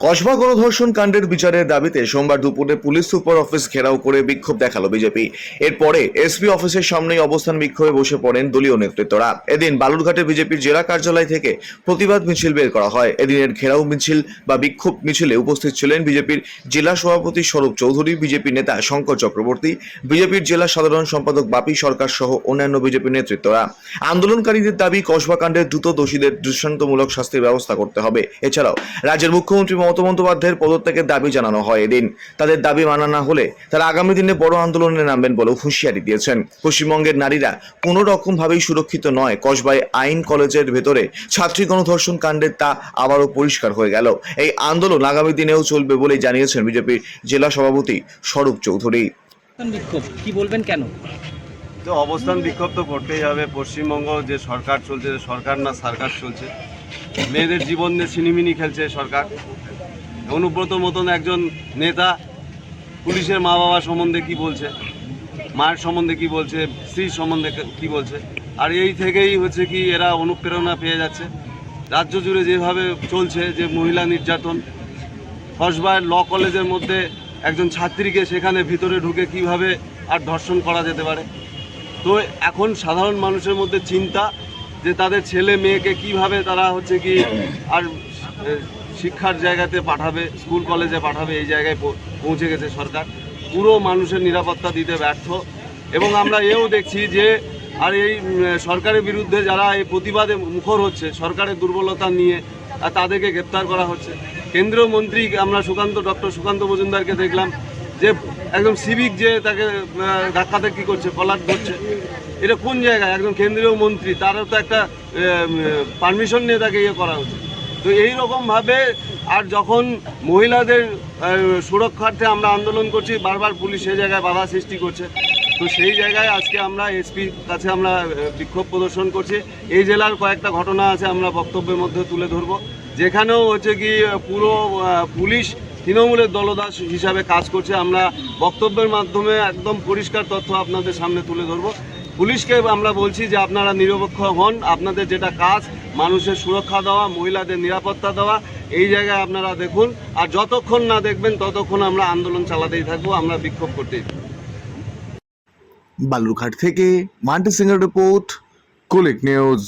কসবা গণধর্ষণ কাণ্ডের বিচারের দাবিতে সোমবার দুপুরে পুলিশ সুপার অফিস ঘেরাও করে বিক্ষোভ দেখাল বিজেপি। এরপরে এসপি অফিসের সামনেই অবস্থান বিক্ষোভে বসে পড়েন দলীয় নেতৃত্বরা। এদিন বালুরঘাটে বিজেপির জেলা কার্যালয় থেকে প্রতিবাদ মিছিল বের করা হয়। এদিনের ঘেরাও মিছিল বা বিক্ষোভ মিছিলে উপস্থিত ছিলেন বিজেপির জেলা সভাপতি স্বরূপ চৌধুরী, বিজেপি নেতা শঙ্কর চক্রবর্তী, বিজেপির জেলা সাধারণ সম্পাদক বাপি সরকার সহ অন্যান্য বিজেপি নেতৃত্বরা। আন্দোলনকারীদের দাবি, কসবা কাণ্ডের দ্রুত দোষীদের দৃষ্টান্তমূলক শাস্তির ব্যবস্থা করতে হবে। এছাড়াও রাজ্যের মুখ্যমন্ত্রী মমতা বন্দ্যোপাধ্যায়ের পদত্যাগের দাবি জানানো হয় এদিন। তাদের দাবি মানা না হলে তারা আগামী দিনে বড় আন্দোলনে নামবেন বলেও হুঁশিয়ারি দিয়েছেন। পশ্চিমবঙ্গের নারীরা কোনো রকম ভাবেই সুরক্ষিত নয়। কসবায় আইন কলেজের ভেতরে ছাত্রী গণধর্ষণ কাণ্ডের তা আবারও পরিষ্কার হয়ে গেল। এই আন্দোলন আগামী দিনেও চলবে বলে জানিয়েছেন বিজেপির জেলা সভাপতি স্বরূপ চৌধুরী। বিক্ষোভ কি বলবেন কেন? তো অবস্থান বিক্ষোভ তো করতেই হবে। পশ্চিমবঙ্গ যে সরকার চলছে সরকার না সার্কাস চলছে। মেয়েদের জীবন নিয়ে ছিনিমিনি খেলছে সরকার। অনুব্রত মতন একজন নেতা পুলিশের মা বাবা সম্বন্ধে কি বলছে? মায়ের সম্বন্ধে কি বলছে? স্ত্রীর সম্বন্ধে কি বলছে? আর এই থেকেই হচ্ছে কি এরা অনুপ্রেরণা পেয়ে যাচ্ছে। রাজ্য জুড়ে যেভাবে চলছে যে মহিলা নির্যাতন কসবায় ল কলেজের মধ্যে একজন ছাত্রীকে সেখানে ভিতরে ঢুকে কীভাবে আর ধর্ষণ করা যেতে পারে? তো এখন সাধারণ মানুষের মধ্যে চিন্তা যে তাদের ছেলে মেয়েকে কীভাবে তারা হচ্ছে কি আর শিক্ষার জায়গাতে পাঠাবে, স্কুল, কলেজে পাঠাবে, এই জায়গায় পৌঁছে গেছে সরকার। পুরো মানুষের নিরাপত্তা দিতে ব্যর্থ। এবং আমরা এও দেখছি যে, আর এই সরকারের বিরুদ্ধে যারা এই প্রতিবাদে মুখর হচ্ছে, সরকারের দুর্বলতা নিয়ে, আর তাদেরকে গ্রেপ্তার করা হচ্ছে। কেন্দ্রীয় মন্ত্রী আমরা সুকান্ত, ডক্টর সুকান্ত মজুমদারকে দেখলাম যে একদম সিভিক যে তাকে ধাক্কাধাক্কি করছে, কলার করছে এটা কোন জায়গায়? একজন কেন্দ্রীয় মন্ত্রী, তারও তো একটা পারমিশন নিয়ে তাকে ইয়ে করা উচিত তো এই রকমভাবে আর যখন মহিলাদের সুরক্ষার্থে আমরা আন্দোলন করছি, বারবার পুলিশ সেই জায়গায় বাধা সৃষ্টি করছে, তো সেই জায়গায় আজকে আমরা এসপির কাছে আমরা বিক্ষোভ প্রদর্শন করছি। এই জেলার কয়েকটা ঘটনা আছে, আমরা বক্তব্যের মধ্যে তুলে ধরবো। যেখানেও হচ্ছে কি পুরো পুলিশ তৃণমূলের দলদাস হিসাবে কাজ করছে। আমরা বক্তব্যের মাধ্যমে একদম পরিষ্কার তথ্য আপনাদের সামনে তুলে ধরবো। পুলিশকে আমরা বলছি যে আপনারা নিরপেক্ষ হন। আপনাদের যেটা কাজ, মানুষের সুরক্ষা দেওয়া, মহিলাদের নিরাপত্তা দেওয়া, এই জায়গায় আপনারা দেখুন। আর যতক্ষণ না দেখবেন, ততক্ষণ আমরা আন্দোলন চালাতেই থাকব। আমরা বিক্ষোভ করতেই বালুরঘাট থেকে মান্টি সিংয়ের রিপোর্ট, কুলিক নিউজ।